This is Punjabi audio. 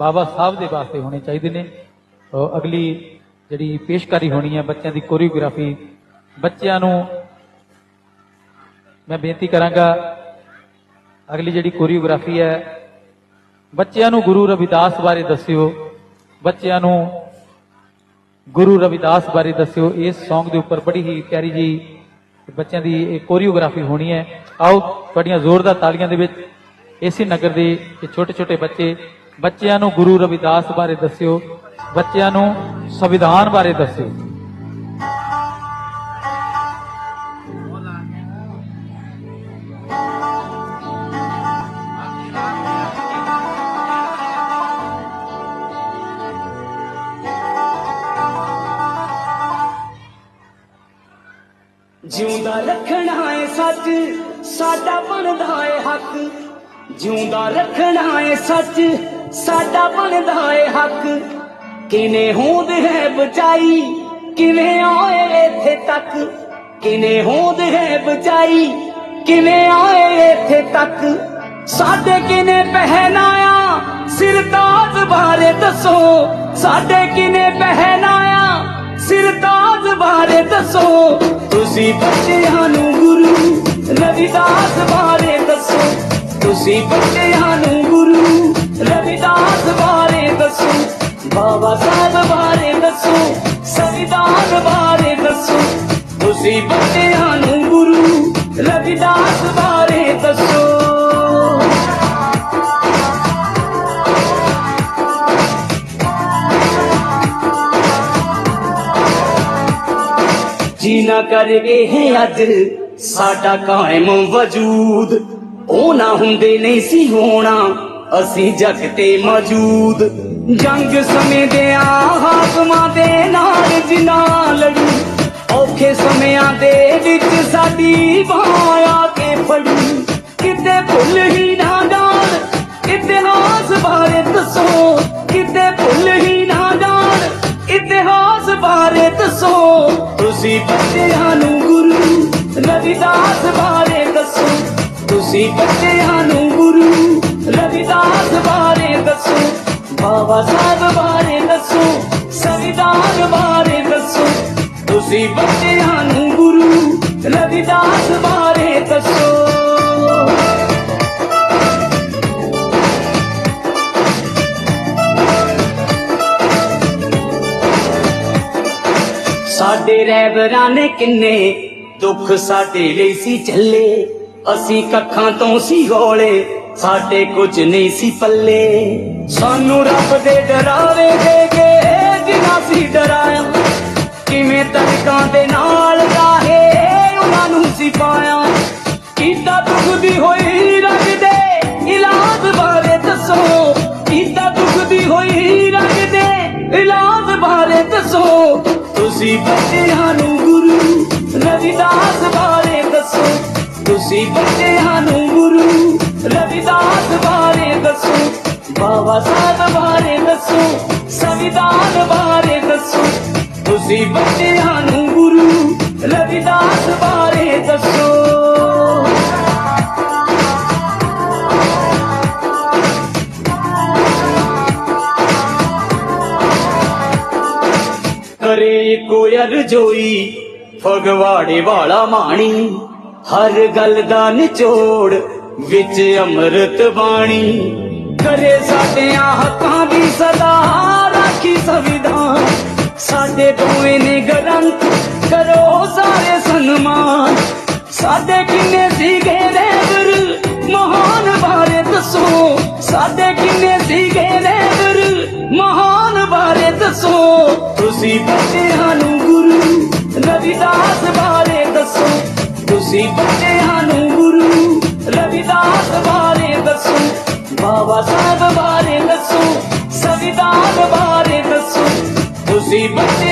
ਬਾਬਾ ਸਾਹਿਬ ਦੇ ਵਾਸਤੇ ਹੋਣੇ ਚਾਹੀਦੇ ਨੇ। ਅਗਲੀ ਜਿਹੜੀ ਪੇਸ਼ਕਾਰੀ ਹੋਣੀ ਹੈ ਬੱਚਿਆਂ ਦੀ ਕੋਰੀਓਗ੍ਰਾਫੀ, ਬੱਚਿਆਂ ਨੂੰ ਮੈਂ ਬੇਨਤੀ ਕਰਾਂਗਾ, ਅਗਲੀ ਜਿਹੜੀ ਕੋਰੀਓਗ੍ਰਾਫੀ ਹੈ, ਬੱਚਿਆਂ ਨੂੰ ਗੁਰੂ ਰਵਿਦਾਸ ਬਾਰੇ ਦੱਸਿਓ, ਬੱਚਿਆਂ ਨੂੰ ਗੁਰੂ ਰਵਿਦਾਸ ਬਾਰੇ ਦੱਸਿਓ। ਇਸ Song ਦੇ ਉੱਪਰ ਬੜੀ ਹੀ ਪਿਆਰੀ ਜੀ ਬੱਚਿਆਂ ਦੀ ਇਹ ਕੋਰੀਓਗ੍ਰਾਫੀ ਹੋਣੀ ਹੈ। ਆਓ ਤੁਹਾਡੀਆਂ ਜ਼ੋਰਦਾਰ ਤਾਲੀਆਂ ਦੇ ਵਿੱਚ ਇਸੇ ਨਗਰ ਦੇ ਛੋਟੇ ਛੋਟੇ ਬੱਚੇ ਬੱਚਿਆਂ ਨੂੰ ਗੁਰੂ ਰਵਿਦਾਸ ਬਾਰੇ ਦੱਸਿਓ, ਬੱਚਿਆਂ ਨੂੰ ਸੰਵਿਧਾਨ ਬਾਰੇ ਦੱਸਿਓ। ਜਿਉਂਦਾ ਰੱਖਣਾ ਏ ਸੱਚ, ਸਾਡਾ ਬਣਦਾ ਏ ਹੱਕ। ਜਿਉਂਦਾ ਰੱਖਣਾ ਏ ਸੱਚ ਸਾਡਾ ਬਣਦਾ ਏ ਹੱਕ। ਕਿਨੇ ਹੋਂਦ ਹੈ ਬਚਾਈ? ਕਿਵੇਂ ਆਏ ਇੱਥੇ ਤੱਕ? ਕਿਨੇ ਹੋਂਦ ਹੈ ਬਚਾਈ? ਕਿਵੇਂ ਆਏ ਇੱਥੇ ਤੱਕ? ਸਾਡੇ ਕਿਨੇ ਪਹਿਨਾਇਆ? ਸਿਰਤਾਜ ਬਾਰੇ ਦੱਸੋ। ਸਾਡੇ ਕਿਨੇ ਪਹਿਨਾਇਆ? ਸਿਰਤਾਜ ਬਾਰੇ ਦੱਸੋ। ਤੁਸੀਂ ਬੱਚਿਆਂ ਨੂੰ ਗੁਰੂ ਰਵਿਦਾਸ ਬਾਰੇ ਦੱਸੋ। ਤੁਸੀਂ ਬੱਚਿਆਂ ਨੂੰ ਗੁਰੂ ਰਵਿਦਾਸ ਬਾਰੇ ਦੱਸੋ, ਬਾਬਾ ਸਾਹਿਬ ਬਾਰੇ ਦੱਸੋ ਸੰਵਿਧਾਨ ਬਾਰੇ ਦੱਸੋ, ਤੁਸੀਂ ਬੱਚਿਆਂ ਨੂੰ ਗੁਰੂ ਰਵਿਦਾਸ ਬਾਰੇ ਦੱਸੋ। ਜੀਨਾ ਕਰਕੇ ਹੈ ਅੱਜ, ਸਾਡਾ ਕਾਇਮ ਵਜੂਦ, ਉਹ ਨਾ ਹੁੰਦੇ ਨਹੀਂ ਸੀ ਹੋਣਾ। ਅਸੀਂ ਜਗ ਤੇ ਮੌਜੂਦ। ਜੰਗ ਸਮੇਂ ਦੇ ਹਾਕਮਾਂ ਦੇ ਨਾਲ ਜਿਨਾ ਲੜੂ। ਔਖੇ ਸਮਿਆਂ ਦੇ ਵਿੱਚ ਸਾਡੀ ਬਾਹ ਕੇ ਫੜੂ। ਕਿਤੇ ਭੁੱਲ ਹੀ ਨਾ ਜਾਣ ਇਤਿਹਾਸ ਬਾਰੇ ਦੱਸੋ। ਕਿਤੇ ਭੁੱਲ ਹੀ ਨਾ ਜਾਣ, ਇਤਿਹਾਸ ਬਾਰੇ ਦੱਸੋ। ਤੁਸੀਂ ਬੱਚਿਆਂ ਨੂੰ ਗੁਰੂ ਰਵਿਦਾਸ ਬਾਰੇ ਦੱਸੋ। ਤੁਸੀਂ ਬੱਚਿਆਂ ਨੂੰ ਰਵਿਦਾਸ ਬਾਰੇ ਦੱਸੋ, ਬਾਬਾ ਸਾਹਿਬ ਬਾਰੇ ਦੱਸੋ, ਸੰਵਿਧਾਨ ਬਾਰੇ ਦੱਸੋ। ਤੁਸੀਂ ਬੱਚਿਆਂ ਨੂੰ ਗੁਰੂ ਰਵਿਦਾਸ ਬਾਰੇ ਦੱਸੋ। ਸਾਡੇ ਰਹਿਬਰਾਂ ਨੇ ਕਿੰਨੇ ਦੁੱਖ ਸਾਡੇ ਲਈ ਸੀ ਚੱਲੇ ਅਸੀਂ ਕੱਖਾਂ ਤੋਂ ਸੀ ਗੋਲੇ। ਸਾਡੇ ਕੁਝ ਨਹੀਂ ਸੀ ਪੱਲੇ। ਸਾਨੂੰ ਰੱਬ ਦੇ ਡਰਾਵੇ ਦੇ ਜਿਨਾ ਸੀ ਡਰਾਇਆ। ਕਿਵੇਂ ਤੜਕਾਂ ਦੇ ਨਾਲ ਰਾਹੇ ਉਹਨਾਂ ਨੂੰ ਸੀ ਪਾਇਆ। ਕੀਤਾ ਦੁੱਖ ਦੀ ਹੋਈ ਰੱਬ ਦੇ ਇਲਾਜ ਬਾਰੇ ਦੱਸੋ। ਕੀਤਾ ਦੁੱਖ ਦੀ ਹੋਈ ਰੱਬ ਦੇ ਇਲਾਜ ਬਾਰੇ ਦੱਸੋ। ਤੁਸੀਂ ਬੱਚਿਆਂ ਨੂੰ ਗੁਰੂ ਰਵਿਦਾਸ ਬਾਰੇ ਦੱਸੋ। ਤੁਸੀਂ ਬੱਚਿਆਂ ਨੂੰ ਗੁਰੂ ਰਵਿਦਾਸ ਬਾਰੇ ਦੱਸੋ ਬਾਬਾ ਸਾਹਿਬ ਬਾਰੇ ਦੱਸੋ ਸੰਵਿਧਾਨ ਬਾਰੇ ਦੱਸੋ। ਤੁਸੀਂ ਬੱਚਿਆਂ ਨੂੰ ਗੁਰੂ ਰਵਿਦਾਸ ਬਾਰੇ ਦੱਸੋ। ਕਰੇ ਕੋਈ ਅਰਜੋਈ, ਫਗਵਾੜੇ ਵਾਲਾ ਮਾਣੀ, ਹਰ ਗੱਲ ਦਾ ਨਿਚੋੜ ਵਿੱਚ ਅੰਮ੍ਰਿਤ ਬਾਣੀ। ਕਰੇ ਸਾਡਿਆਂ ਹੱਕਾਂ ਦੀ ਸਦਾ ਰਾਖੀ ਸੰਵਿਧਾਨ। ਸਾਡੇ ਦੋਵੇਂ ਨੇ ਗਰੰਤ ਕਰੋ ਸਾਰੇ ਸਨਮਾਨ। ਸਾਡੇ ਕਿੰਨੇ ਸੀਗੇ ਰੇਵਰ, ਮਹਾਨ ਬਾਰੇ ਦੱਸੋ ਸਾਡੇ ਕਿੰਨੇ ਸੀਗੇ ਰੇਵਰ, ਮਹਾਨ ਬਾਰੇ ਦੱਸੋ ਤੁਸੀਂ ਬੱਚਿਆਂ ਨੂੰ ਗੁਰੂ ਰਵਿਦਾਸ ਬਾਰੇ ਦੱਸੋ। ਤੁਸੀਂ ਬੱਚਿਆਂ ਨੂੰ ਗੁਰੂ ਰਵਿਦਾਸ ਬਾਰੇ ਦੱਸੋ ਬਾਬਾ ਸਾਹਿਬ ਬਾਰੇ ਦੱਸੋ ਸੰਵਿਧਾਨ ਬਾਰੇ ਦੱਸੋ। ਤੁਸੀਂ ਬੱਚਿਆਂ